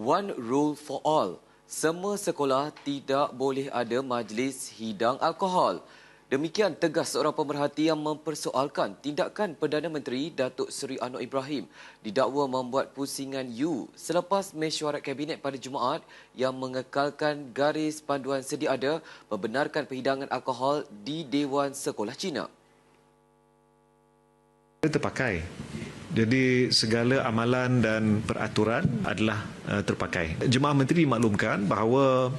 One rule for all. Semua sekolah tidak boleh ada majlis hidang alkohol. Demikian tegas seorang pemerhati yang mempersoalkan tindakan Perdana Menteri Datuk Seri Anwar Ibrahim didakwa membuat pusingan U selepas mesyuarat Kabinet pada Jumaat yang mengekalkan garis panduan sedia ada membenarkan perhidangan alkohol di Dewan Sekolah Cina. Terpakai jadi segala amalan dan peraturan adalah uh, terpakai. Jemaah Menteri maklumkan bahawa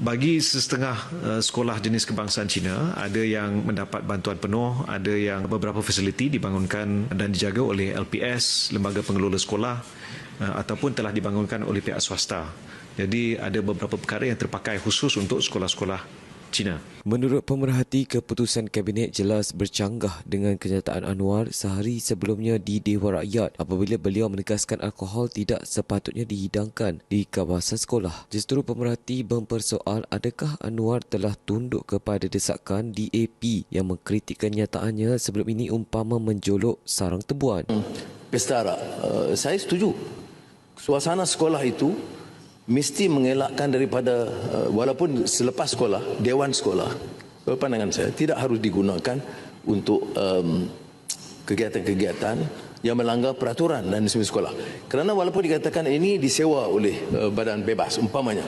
bagi setengah uh, sekolah jenis kebangsaan Cina ada yang mendapat bantuan penuh, ada yang beberapa fasiliti dibangunkan dan dijaga oleh LPS, lembaga pengelola sekolah uh, ataupun telah dibangunkan oleh pihak swasta. Jadi ada beberapa perkara yang terpakai khusus untuk sekolah-sekolah China. Menurut pemerhati, keputusan Kabinet jelas bercanggah dengan kenyataan Anwar sehari sebelumnya di Dewan Rakyat apabila beliau menegaskan alkohol tidak sepatutnya dihidangkan di kawasan sekolah. Justru pemerhati mempersoal adakah Anwar telah tunduk kepada desakan DAP yang mengkritikkan nyataannya sebelum ini umpama menjolok sarang tebuan. Pesta arak, uh, saya setuju. Suasana sekolah itu mesti mengelakkan daripada uh, walaupun selepas sekolah dewan sekolah pandangan saya tidak harus digunakan untuk um, kegiatan-kegiatan yang melanggar peraturan dan disiplin sekolah. Kerana walaupun dikatakan ini disewa oleh uh, badan bebas umpamanya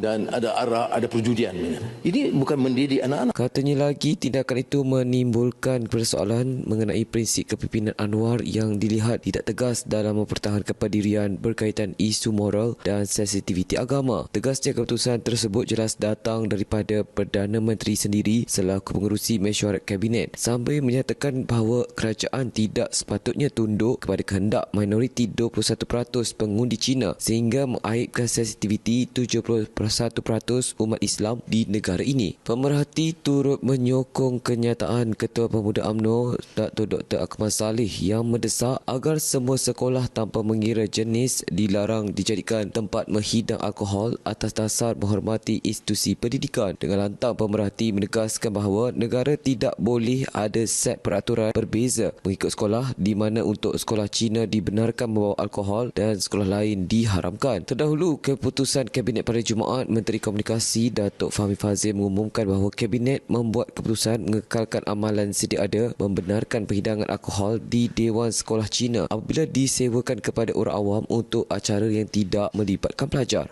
dan ada arak, ada perjudian. Ini bukan mendidik anak-anak. Katanya lagi, tindakan itu menimbulkan persoalan mengenai prinsip kepimpinan Anwar yang dilihat tidak tegas dalam mempertahankan pendirian berkaitan isu moral dan sensitiviti agama. Tegasnya keputusan tersebut jelas datang daripada Perdana Menteri sendiri selaku pengerusi mesyuarat Kabinet sambil menyatakan bahawa kerajaan tidak sepatutnya tunduk kepada kehendak minoriti 21% pengundi Cina sehingga mengaibkan sensitiviti 70% 1% umat Islam di negara ini. Pemerhati turut menyokong kenyataan Ketua Pemuda AMNO Dr. Dr. Akmal Salih yang mendesak agar semua sekolah tanpa mengira jenis dilarang dijadikan tempat menghidang alkohol atas dasar menghormati institusi pendidikan. Dengan lantang pemerhati menegaskan bahawa negara tidak boleh ada set peraturan berbeza mengikut sekolah di mana untuk sekolah Cina dibenarkan membawa alkohol dan sekolah lain diharamkan. Terdahulu keputusan Kabinet pada Jumaat Jumaat, Menteri Komunikasi Datuk Fahmi Fazil mengumumkan bahawa Kabinet membuat keputusan mengekalkan amalan sedia ada membenarkan perhidangan alkohol di Dewan Sekolah Cina apabila disewakan kepada orang awam untuk acara yang tidak melibatkan pelajar.